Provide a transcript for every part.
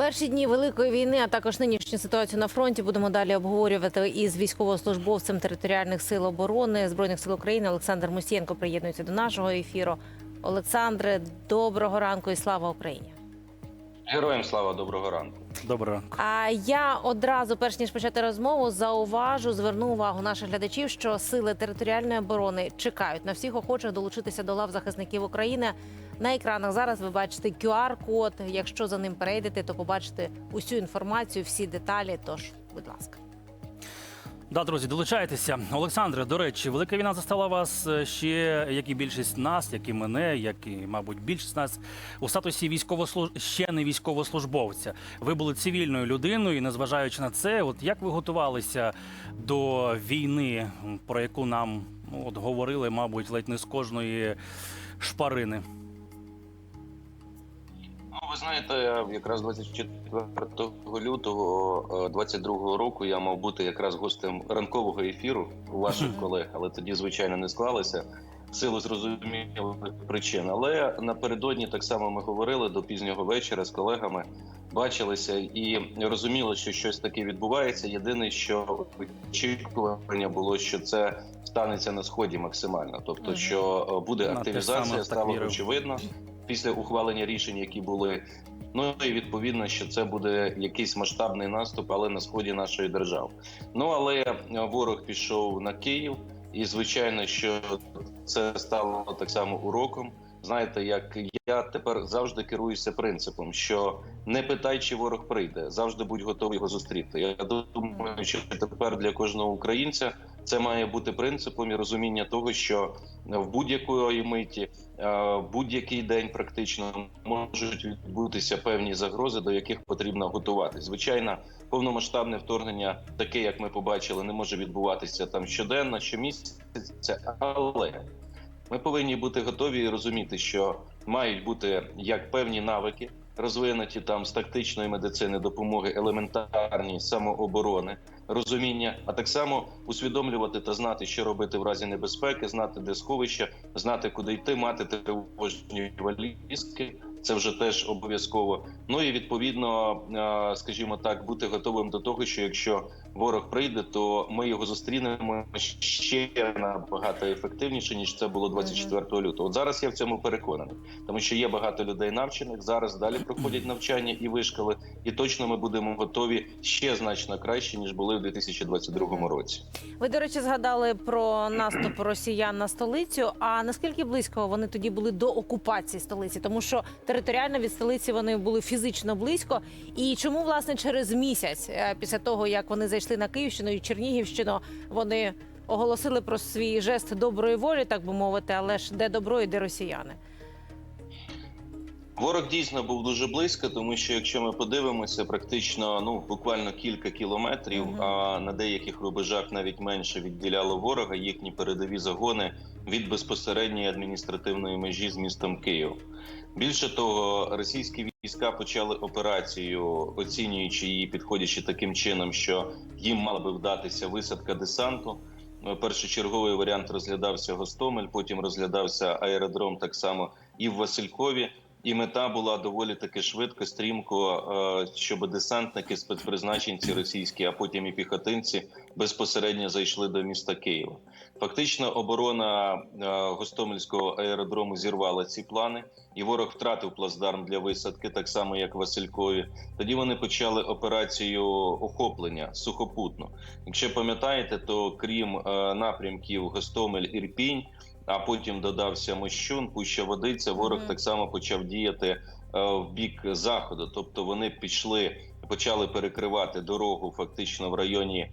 Перші дні великої війни, а також нинішню ситуацію на фронті будемо далі обговорювати із військовослужбовцем територіальних сил оборони збройних сил України Олександр Мусієнко приєднується до нашого ефіру. Олександре, доброго ранку і слава Україні. Героям слава доброго ранку. Доброго ранку. А я одразу, перш ніж почати розмову, зауважу, зверну увагу наших глядачів, що сили територіальної оборони чекають на всіх охочих долучитися до лав захисників України. На екранах зараз ви бачите QR-код. Якщо за ним перейдете, то побачите усю інформацію, всі деталі. Тож, будь ласка. Да, друзі, долучайтеся. Олександре, до речі, велика війна застала вас е, ще, як і більшість нас, як і мене, як і, мабуть, більшість нас у статусі військовослуж... ще не військовослужбовця. Ви були цивільною людиною, і незважаючи на це, от як ви готувалися до війни, про яку нам ну, от говорили, мабуть, ледь не з кожної шпарини? Ну, ви знаєте, якраз 24 лютого 22 року я мав бути якраз гостем ранкового ефіру у ваших колег, але тоді, звичайно, не склалося. В силу зрозумілих причин. Але напередодні так само ми говорили до пізнього вечора з колегами, бачилися і розуміли, що щось таке відбувається. Єдине, що очікування було, що це станеться на сході максимально, тобто, що е, буде активізація, стало очевидно після ухвалення рішень, які були. Ну і відповідно, що це буде якийсь масштабний наступ, але на сході нашої держави. Ну але е, ворог пішов на Київ, і звичайно, що це стало так само уроком. Знаєте, як я тепер завжди керуюся принципом, що не питай, чи ворог прийде, завжди будь готовий його зустріти. Я думаю, що тепер для кожного українця це має бути принципом і розуміння того, що в будь-якої миті, е, будь-який день практично можуть відбутися певні загрози, до яких потрібно готуватись. Звичайно, повномасштабне вторгнення, таке як ми побачили, не може відбуватися там щоденно, щомісяця, але ми повинні бути готові і розуміти, що мають бути як певні навики. Розвинуті там з тактичної медицини допомоги, елементарні самооборони, розуміння, а так само усвідомлювати та знати, що робити в разі небезпеки, знати де сховище, знати, куди йти, мати тривожні валізки. Це вже теж обов'язково. Ну і відповідно, скажімо так, бути готовим до того, що якщо ворог прийде, то ми його зустрінемо ще набагато ефективніше ніж це було 24 лютого. От зараз я в цьому переконаний, тому що є багато людей навчених. Зараз далі проходять навчання і вишколи, і точно ми будемо готові ще значно краще ніж були в 2022 році. Ви, до речі, згадали про наступ росіян на столицю. А наскільки близько вони тоді були до окупації столиці? Тому що територіально від столиці вони були фізично близько. І чому власне через місяць е, після того, як вони зайшли на Київщину і Чернігівщину, вони оголосили про свій жест доброї волі, так би мовити, але ж де добро і де росіяни? Ворог дійсно був дуже близько, тому що якщо ми подивимося, практично ну буквально кілька кілометрів, Мгм. а на деяких рубежах навіть менше відділяло ворога їхні передові загони від безпосередньої адміністративної межі з містом Київ. Більше того, російські війська почали операцію, оцінюючи її, підходячи таким чином, що їм мала би вдатися висадка десанту. Першочерговий варіант розглядався Гостомель, потім розглядався аеродром так само і в Василькові. І мета була доволі таки швидко, стрімко, е, щоб десантники, спецпризначенці російські, а потім і піхотинці безпосередньо зайшли до міста Києва. Фактично, оборона е, Гостомельського аеродрому зірвала ці плани, і ворог втратив плацдарм для висадки, так само як Василькові. Тоді вони почали операцію охоплення сухопутно. Якщо пам'ятаєте, то крім е, напрямків Гостомель Ірпінь, а потім додався Мощун, Пуща Водиця. Ворог Мгм. так само почав діяти е, в бік заходу. Тобто вони пішли, почали перекривати дорогу фактично в районі е,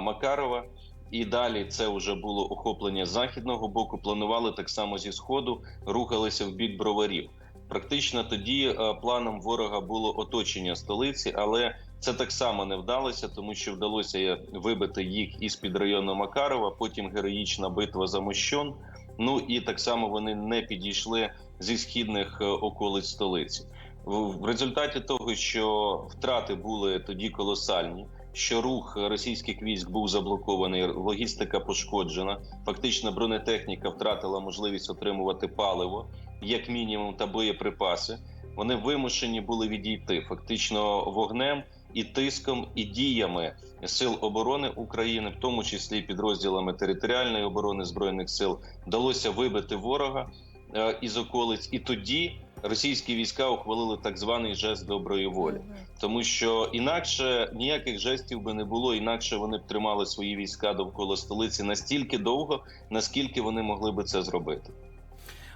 Макарова. І далі це вже було охоплення з західного боку. Планували так само зі сходу, рухалися в бік броварів. Практично тоді е, планом ворога було оточення столиці, але це так само не вдалося, тому що вдалося вибити їх із під району Макарова. Потім героїчна битва за Мощон. Ну і так само вони не підійшли зі східних е, околиць столиці. В в результаті того, що втрати були тоді колосальні, що рух російських військ був заблокований, логістика пошкоджена. Фактично, бронетехніка втратила можливість отримувати паливо, як мінімум, та боєприпаси. вони вимушені були відійти фактично вогнем і тиском, і діями сил оборони України, в тому числі підрозділами територіальної оборони збройних сил, вдалося вибити ворога е, із околиць, і тоді російські війська ухвалили так званий жест доброї волі. Тому що інакше ніяких жестів би не було, інакше вони б тримали свої війська довкола столиці настільки довго, наскільки вони могли би це зробити.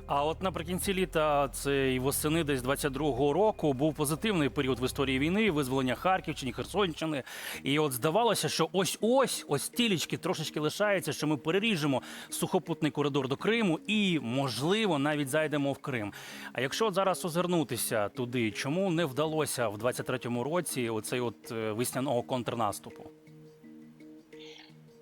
А от наприкінці літа, і восени десь 22-го року, був позитивний період в історії війни, визволення Харківщини, Херсонщини. І от здавалося, що ось ось ось тілічки трошечки лишається, що ми переріжемо сухопутний коридор до Криму і, можливо, навіть зайдемо в Крим. А якщо от зараз озирнутися туди, чому не вдалося в 23-му році оцей от е, весняного контрнаступу?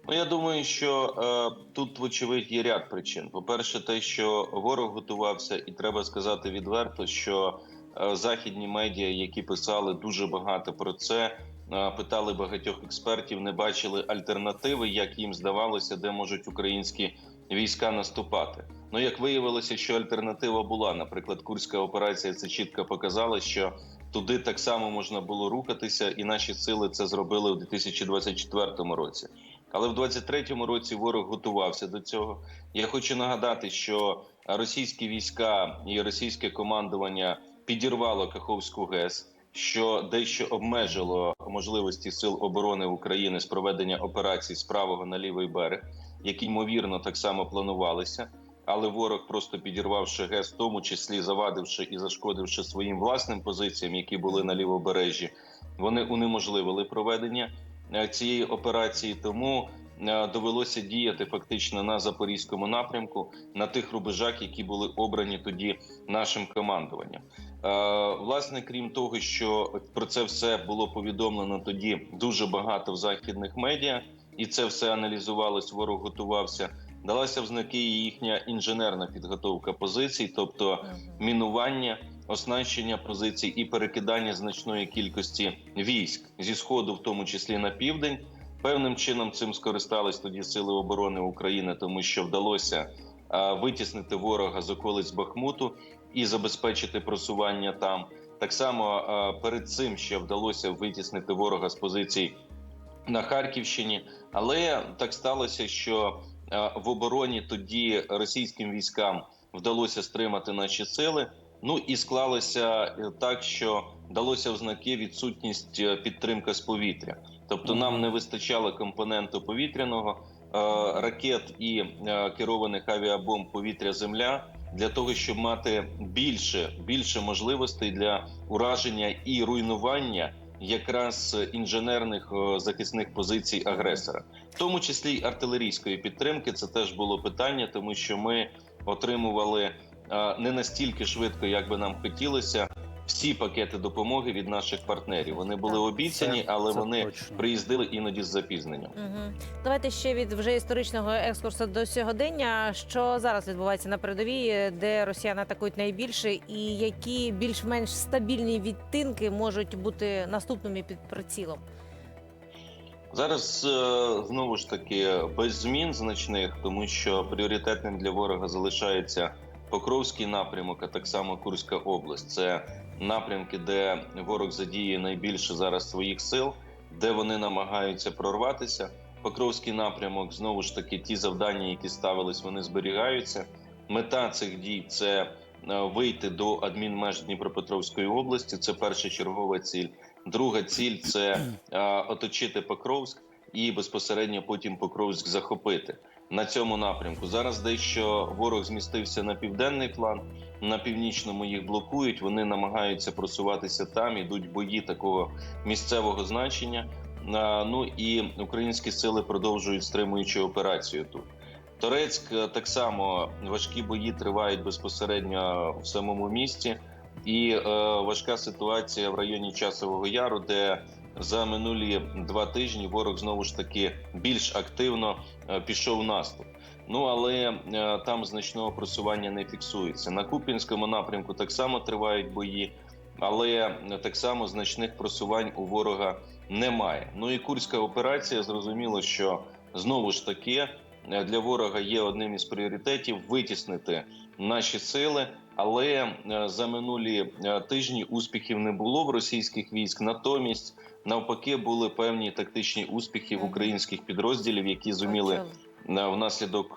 Ну я думаю, що е, тут вочевидь є ряд причин. По-перше, те, що ворог готувався, і треба сказати відверто, що е, західні медіа, які писали дуже багато про це, е, питали багатьох експертів, не бачили альтернативи, як їм здавалося, де можуть українські війська наступати. Ну як виявилося, що альтернатива була, наприклад, курська операція це чітко показала, що туди так само можна було рухатися, і наші сили це зробили у 2024 році. Але в 23-му році ворог готувався до цього. Я хочу нагадати, що російські війська і російське командування підірвало Каховську ГЕС, що дещо обмежило можливості сил оборони України з проведення операцій з правого на лівий берег, які ймовірно так само планувалися. Але ворог, просто підірвавши ГЕС, в тому числі завадивши і зашкодивши своїм власним позиціям, які були на лівобережжі, вони унеможливили проведення цієї операції. Тому е, довелося діяти фактично на запорізькому напрямку, на тих рубежах, які були обрані тоді нашим командуванням. Е, Власне, крім того, що про це все було повідомлено тоді дуже багато в західних медіа, і це все аналізувалось. Ворог готувався. Далася в знаки їхня інженерна підготовка позицій, тобто мінування, оснащення позицій і перекидання значної кількості військ зі сходу, в тому числі на південь. Певним чином цим скористались тоді сили оборони України, тому що вдалося витіснити ворога з околиць Бахмуту і забезпечити просування там. Так само перед цим ще вдалося витіснити ворога з позицій на Харківщині, але так сталося, що в обороні тоді російським військам вдалося стримати наші сили. Ну і склалося е, так, що далося в знаки відсутність е, підтримки з повітря. Тобто нам не вистачало компоненту повітряного е, ракет і керованих авіабомб повітря-земля для того, щоб мати більше більше можливостей для ураження і руйнування якраз інженерних захисних позицій агресора, в тому числі й артилерійської підтримки. Це теж було питання, тому що ми отримували не настільки швидко, як би нам хотілося. Всі пакети допомоги від наших партнерів вони були Так. обіцяні, Це- але це вони точно. приїздили іноді з запізненням. Мгм. Давайте ще від вже історичного екскурсу до сьогодення. Що зараз відбувається на передовій, де росіяни атакують найбільше, і які більш-менш стабільні відтинки можуть бути наступними під прицілом? Зараз е, знову ж таки без змін значних, тому що пріоритетним для ворога залишається Покровський напрямок, а так само Курська область. Це напрямки, де ворог задіє найбільше зараз своїх сил, де вони намагаються прорватися. Покровський напрямок знову ж таки ті завдання, які ставились, вони зберігаються. Мета цих дій це е, вийти до адмінмеж Дніпропетровської області. Це перша чергова ціль. Друга ціль це е, оточити Покровськ і безпосередньо потім Покровськ захопити на цьому напрямку. Зараз дещо ворог змістився на південний план, на північному їх блокують. Вони намагаються просуватися там. Ідуть бої такого місцевого значення. Ну і українські сили продовжують стримуючи операцію тут. Торецьк е, так само важкі бої тривають безпосередньо в самому місті, і е, важка ситуація в районі Часового Яру, де за минулі два тижні ворог знову ж таки більш активно е, пішов наступ. Ну але е, там значного просування не фіксується. На Купінському напрямку так само тривають бої, але е, так само значних просувань у ворога немає. Ну і курська операція зрозуміло, що знову ж таки для ворога є одним із пріоритетів витіснити наші сили Але е, за минулі е, тижні успіхів не було в російських військ. Натомість, навпаки, були певні тактичні успіхи в українських підрозділів, які зуміли е, внаслідок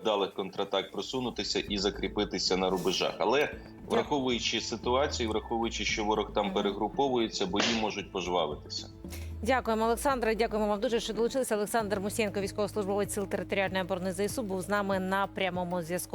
вдалих контратак просунутися і закріпитися на рубежах. Але враховуючи ситуацію, враховуючи, що ворог там перегруповується, бої можуть пожвавитися. Дякуємо, Олександре. Дякуємо вам дуже, що долучилися. Олександр Мусієнко, військовослужбовець сил територіальної оборони ЗСУ, був з нами на прямому зв'язку.